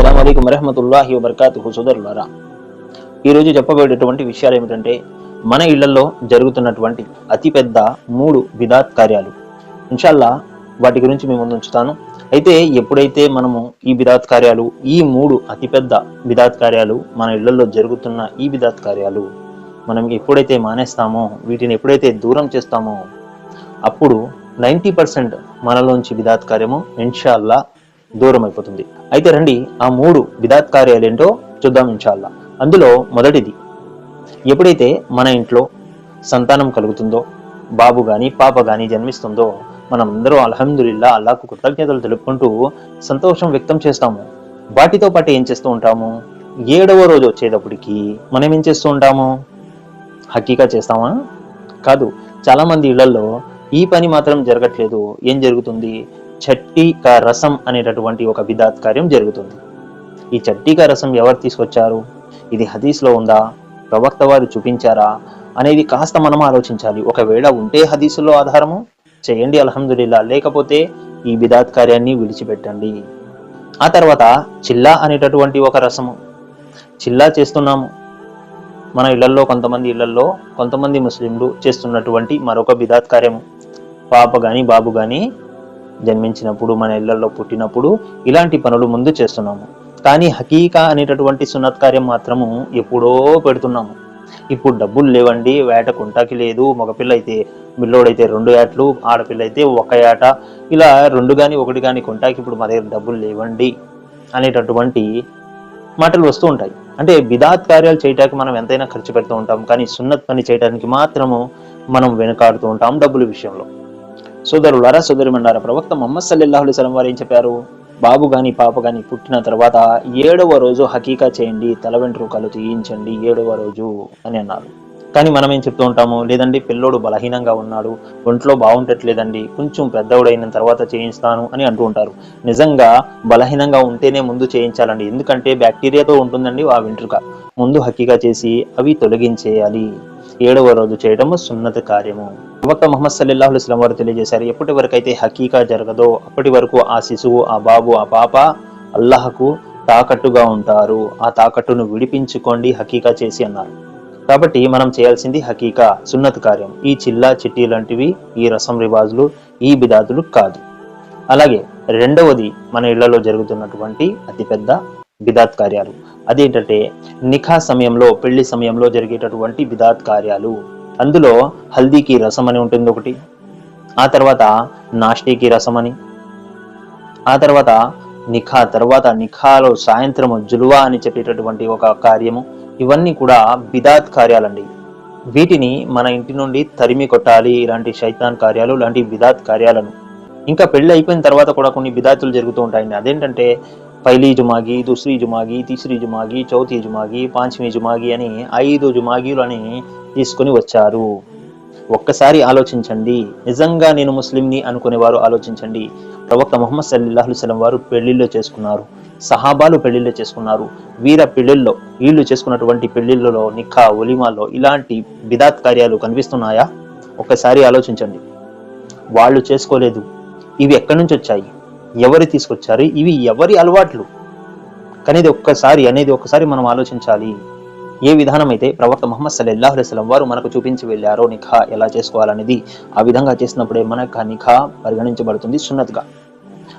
అస్సలం అయికు వరహమతుల్లాహి వబర్కాతు సోదరులారా ఈరోజు చెప్పబోయేటటువంటి విషయాలు ఏమిటంటే మన ఇళ్ళలో జరుగుతున్నటువంటి అతిపెద్ద మూడు విధాత్ కార్యాలు. ఇన్షాల్లా వాటి గురించి మేము ముందుంచుతాను అయితే ఎప్పుడైతే మనము ఈ బిదాత్ కార్యాలు ఈ మూడు అతిపెద్ద బిదాత్ కార్యాలు మన ఇళ్ళలో జరుగుతున్న ఈ బిదాత్ కార్యాలు మనం ఎప్పుడైతే మానేస్తామో వీటిని ఎప్పుడైతే దూరం చేస్తామో అప్పుడు నైంటీ పర్సెంట్ మనలోంచి బిదాత్ కార్యము ఇన్షాల్లా దూరం అయిపోతుంది అయితే రండి ఆ మూడు బిదాత్ కార్యాలు ఏంటో చూద్దాం ఇన్షాల్లా. అందులో మొదటిది ఎప్పుడైతే మన ఇంట్లో సంతానం కలుగుతుందో బాబు గాని పాప కానీ జన్మిస్తుందో మనం అందరూ అల్హమ్దుల్లా అల్లాకు కృతజ్ఞతలు తెలుపుకుంటూ సంతోషం వ్యక్తం చేస్తాము. వాటితో పాటు ఏం చేస్తూ ఉంటాము? ఏడవ రోజు వచ్చేటప్పటికి మనం ఏం చేస్తూ ఉంటాము? హకీకా చేస్తామా? కాదు చాలా మంది ఇళ్ళలో ఈ పని మాత్రం జరగట్లేదు ఏం జరుగుతుంది? చట్టీకా రసం అనేటటువంటి ఒక బిదాత్ కార్యం జరుగుతుంది. ఈ చట్టీకా రసం ఎవరు తీసుకొచ్చారు? ఇది హదీస్లో ఉందా? ప్రవక్త వారు చూపించారా? అనేది కాస్త మనం ఆలోచించాలి. ఒకవేళ ఉంటే హదీసులో ఆధారము? చేయండి అల్హమ్దుల్లా లేకపోతే ఈ బిదాత్ కార్యాన్ని విడిచిపెట్టండి. ఆ తర్వాత చిల్లా అనేటటువంటి ఒక రసము. చిల్లా చేస్తున్నాము. మన ఇళ్ళలో కొంతమంది ఇళ్ళలో కొంతమంది ముస్లింలు చేస్తున్నటువంటి మరొక బిదాత్ కార్యము పాప కానీ బాబు కానీ జన్మించినప్పుడు మన ఇళ్ళలో పుట్టినప్పుడు ఇలాంటి పనులు ముందు చేస్తున్నాము. కానీ హకీకా అనేటటువంటి సున్నత్ కార్యం మాత్రము ఎప్పుడో పెడుతున్నాము. ఇప్పుడు డబ్బులు లేవండి వేట కుంటాకి లేదు మగపిల్ల అయితే మిల్లోడైతే రెండు యాట్లు ఆడపిల్ల అయితే ఒక ఏట ఇలా రెండు కానీ ఒకటి కానీ కొంటాకి ఇప్పుడు మా దగ్గర డబ్బులు లేవండి అనేటటువంటి మాటలు వస్తూ ఉంటాయి. అంటే బిదాత్ కార్యాలు చేయటానికి మనం ఎంతైనా ఖర్చు పెడుతూ ఉంటాం కానీ సున్నత్ పని చేయడానికి మాత్రము మనం వెనుకాడుతూ ఉంటాం డబ్బుల విషయంలో. సోదరులారా సోదరుమన్నారా ప్రవక్త మొహమ్మద్ సల్లల్లాహు అలైస్లం వారు ఏం చెప్పారు? బాబు గాని పాప గాని పుట్టిన తర్వాత ఏడవ రోజు హకీకా చేయండి తల వెంట్రుకలు తీయించండి ఏడవ రోజు అని అన్నారు. కానీ మనం ఏం చెప్తూ ఉంటాము? లేదండి పిల్లోడు బలహీనంగా ఉన్నాడు ఒంట్లో బాగుండట్లేదండి కొంచెం పెద్దవుడైన తర్వాత చేయిస్తాను అని అంటూ ఉంటారు. నిజంగా బలహీనంగా ఉంటేనే ముందు చేయించాలండి. ఎందుకంటే బ్యాక్టీరియాతో ఉంటుందండి ఆ వెంట్రుక. ముందు హకీగా చేసి అవి తొలగించేయాలి. ఏడవ రోజు చేయడము సున్నత కార్యము. ప్రవక్త మహమ్మద్ సల్లాహు అస్లం వారు తెలియజేశారు ఎప్పటి వరకు అయితే హకీకా జరగదో అప్పటి వరకు ఆ శిశువు ఆ బాబు ఆ పాప అల్లాహకు తాకట్టుగా ఉంటారు. ఆ తాకట్టును విడిపించుకోండి హకీకా చేసి అన్నారు. కాబట్టి మనం చేయాల్సింది హకీకా సున్నత్ కార్యం. ఈ చిల్లా చిట్టి లాంటివి ఈ రసం రివాజులు ఈ బిదాతులు కాదు. అలాగే రెండవది మన ఇళ్ళలో జరుగుతున్నటువంటి అతిపెద్ద బిదాత్ కార్యాలు. అదేంటంటే నిఖా సమయంలో పెళ్ళి సమయంలో జరిగేటటువంటి బిదాత్ కార్యాలు. అందులో హల్దీకి రసం అని ఉంటుంది ఒకటి ఆ తర్వాత నాష్టీకి రసం అని ఆ తర్వాత నిఖా తర్వాత నిఖాలో సాయంత్రము జులువా అని చెప్పేటటువంటి ఒక కార్యము. ఇవన్నీ కూడా బిదాత్ కార్యాలండి. వీటిని మన ఇంటి నుండి తరిమి కొట్టాలి ఇలాంటి శైతాన్ కార్యాలు ఇలాంటి బిదాత్ కార్యాలను. ఇంకా పెళ్ళి అయిపోయిన తర్వాత కూడా కొన్ని బిదాతులు జరుగుతూ ఉంటాయండి. అదేంటంటే పైలీ జుమాగి దుస్రీ జుమాగి తీసరీ జుమాగి చౌతి జుమాగి పాంచమీ జుమాగి అని ఐదు జుమాగీలు అని తీసుకొని వచ్చారు. ఒక్కసారి ఆలోచించండి. నిజంగా నేను ముస్లింని అనుకునేవారు ఆలోచించండి. ప్రవక్త ముహమ్మద్ సల్లాహు సలం వారు పెళ్ళిళ్ళు చేసుకున్నారు. సహాబాలు పెళ్ళిళ్ళు చేసుకున్నారు. వీర పెళ్ళిల్లో వీళ్ళు చేసుకున్నటువంటి పెళ్ళిళ్ళలో నిఖా ఒలిమాల్లో ఇలాంటి బిదాత్ కార్యాలు కనిపిస్తున్నాయా? ఒక్కసారి ఆలోచించండి. వాళ్ళు చేసుకోలేదు. ఇవి ఎక్కడి నుంచి వచ్చాయి? ఎవరు తీసుకొచ్చారు? ఇవి ఎవరి అలవాట్లు? కానీ ఇది ఒక్కసారి అనేది ఒక్కసారి మనం ఆలోచించాలి. ఏ విధానం అయితే ప్రవక్త ముహమ్మద్ సల్లల్లాహు అలైస్లం వారు మనకు చూపించి వెళ్ళారో నిఖా ఎలా చేసుకోవాలనేది ఆ విధంగా చేసినప్పుడే మనకు ఆ నిఖా పరిగణించబడుతుంది సున్నత్గా.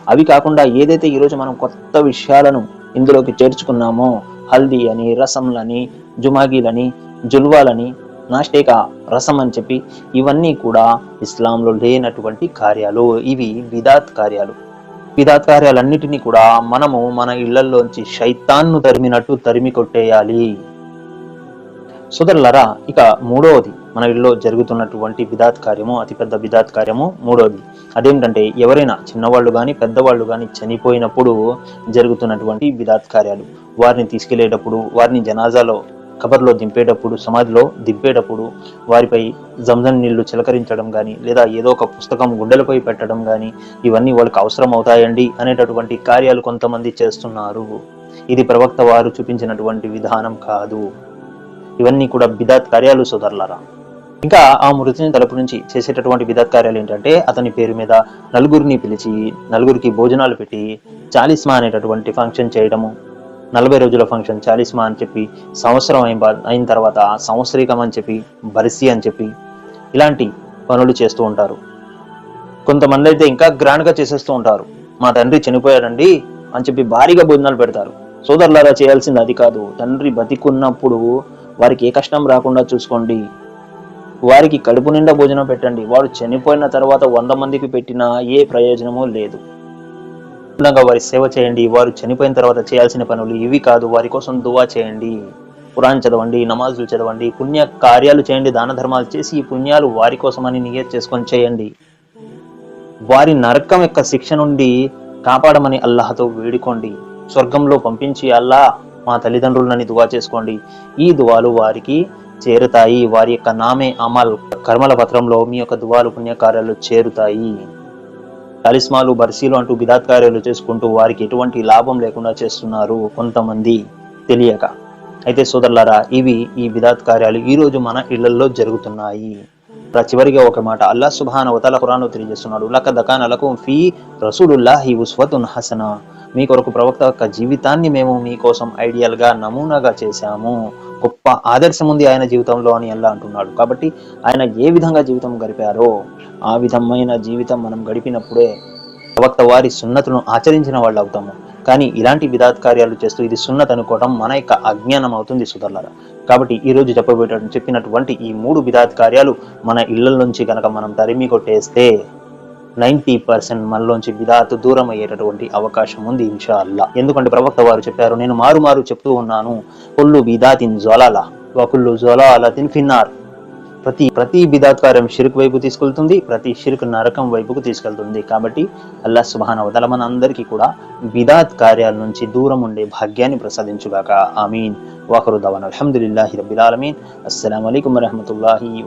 అవి కాకుండా ఏదైతే ఈరోజు మనం కొత్త విషయాలను ఇందులోకి చేర్చుకున్నామో హల్దీ అని రసంలని జుమాగీలని జుల్వాలని నాస్టేక రసం అని చెప్పి ఇవన్నీ కూడా ఇస్లాంలో లేనటువంటి కార్యాలు. ఇవి విదాత్ కార్యాలు. పిదాకార్యాలన్నిటినీ కూడా మనము మన ఇళ్ళలోంచి శైతాన్ను తరిమినట్టు తరిమి కొట్టేయాలి. సోదరులరా ఇక మూడవది మన ఇళ్ళలో జరుగుతున్నటువంటి విధాత్ కార్యము అతిపెద్ద విధాత్ కార్యము మూడవది. అదేంటంటే ఎవరైనా చిన్నవాళ్ళు కానీ పెద్దవాళ్ళు కానీ చనిపోయినప్పుడు జరుగుతున్నటువంటి విధాత్ కార్యాలు వారిని తీసుకెళ్ళేటప్పుడు వారిని జనాజాలో కబర్లో దింపేటప్పుడు సమాధిలో దింపేటప్పుడు వారిపై జంజం నీళ్ళు చిలకరించడం కానీ లేదా ఏదో ఒక పుస్తకం గుండెలపై పెట్టడం కానీ ఇవన్నీ వాళ్ళకి అవసరం అవుతాయండి అనేటటువంటి కార్యాలు కొంతమంది చేస్తున్నారు. ఇది ప్రవక్త వారు చూపించినటువంటి విధానం కాదు. ఇవన్నీ కూడా బిదాత్ కార్యాలు సోదరులారా. ఇంకా ఆ మృతిని తలుపు నుంచి చేసేటటువంటి బిదాత్ కార్యాలు ఏంటంటే అతని పేరు మీద నలుగురిని పిలిచి నలుగురికి భోజనాలు పెట్టి చాలిస్మా అనేటటువంటి ఫంక్షన్ చేయడము నలభై రోజుల ఫంక్షన్ చాలీస్మా అని చెప్పి సంవత్సరం అయిన అయిన తర్వాత సంవత్సరీకం అని చెప్పి బరిసి అని చెప్పి ఇలాంటి పనులు చేస్తూ ఉంటారు. కొంతమంది అయితే ఇంకా గ్రాండ్గా చేసేస్తూ ఉంటారు. మా తండ్రి చనిపోయాడండి అని చెప్పి భారీగా భోజనాలు పెడతారు. సోదరులారా చేయాల్సింది అది కాదు. తండ్రి బతికున్నప్పుడు వారికి ఏ కష్టం రాకుండా చూసుకోండి. వారికి కడుపు నిండా భోజనం పెట్టండి. వారు చనిపోయిన తర్వాత వంద మందికి పెట్టినా ఏ ప్రయోజనమూ లేదు. నిపుణంగా వారి సేవ చేయండి. వారు చనిపోయిన తర్వాత చేయాల్సిన పనులు ఇవి కాదు. వారి కోసం దువా చేయండి. ఖురాన్ చదవండి నమాజులు చదవండి పుణ్య కార్యాలు చేయండి దాన ధర్మాలు చేసి ఈ పుణ్యాలు వారి కోసమని నియత్ చేసుకొని చేయండి. వారి నరకం యొక్క శిక్ష నుండి కాపాడమని అల్లాహతో వేడుకోండి. స్వర్గంలో పంపించి అల్లా మా తల్లిదండ్రులని దువా చేసుకోండి. ఈ దువాలు వారికి చేరుతాయి. వారి యొక్క నామే అమల్. కర్మల పత్రంలో మీ యొక్క దువాలు పుణ్యకార్యాలు చేరుతాయి. తలిస్మాలు బర్సీలు అంటూ బిదాత్ కార్యాలు చేసుకుంటూ వారికి ఎటువంటి లాభం లేకుండా చేస్తున్నారు కొంతమంది తెలియక. అయితే సోదరులారా ఇవి ఈ బిదాత్ కార్యాలు ఈ రోజు మన ఇళ్ళలో జరుగుతున్నాయి. చివరిగా ఒక మాట. అల్లా సుబాన వతల ఖురాన్ తెలియజేస్తున్నాడు. లక్క దకాన్ అలకు ఫీ రసూలుల్లాహి ఉస్వతున్ హసన. మీ కొరకు ప్రవక్త యొక్క జీవితాన్ని మేము మీకోసం ఐడియల్గా నమూనాగా చేశాము. గొప్ప ఆదర్శం ఉంది ఆయన జీవితంలో అని అల్లా అంటున్నాడు. కాబట్టి ఆయన ఏ విధంగా జీవితం గడిపారో ఆ విధమైన జీవితం మనం గడిపినప్పుడే ప్రవక్త వారి సున్నతును ఆచరించిన వాళ్ళు అవుతాము. కానీ ఇలాంటి విధాత్ కార్యాలు చేస్తూ ఇది సున్నత్ అనుకోవడం మన యొక్క అజ్ఞానం అవుతుంది సుధర్లరా కాబట్టి ఈ రోజు చెప్పబోయే చెప్పినటువంటి ఈ మూడు విధాత్ కార్యాలు మన ఇళ్ళ నుంచి కనుక మనం తరిమి కొట్టేస్తే నైంటీ పర్సెంట్ మనలోంచి విధాత్ దూరం అయ్యేటటువంటి అవకాశం ఉంది ఇన్షాల్లా ఎందుకంటే ప్రవక్త వారు చెప్పారు నేను మారు మారు చెప్తూ ఉన్నాను. కుల్లు బిదాతిన్ జ్వలాల వకుల్లు జ్వలాలతిన్ ఫిన్నార్. ప్రతి ప్రతి బిదాత్ కార్యం వైపు తీసుకెళ్తుంది ప్రతి షిరుకు నరకం వైపుకు తీసుకెళ్తుంది. కాబట్టి అల్లా సుబాన వదల మన అందరికీ కూడా బిదాత్ కార్యాల నుంచి దూరం ఉండే భాగ్యాన్ని ప్రసాదించుగాక. ఆమీన్. వాకరు అల్హమ్దుల్లాహి అల్హమ్దులిల్లాహి రబ్బిల్ ఆలమీన్. అస్సలాము అలైకుం వరహమతుల్లాహి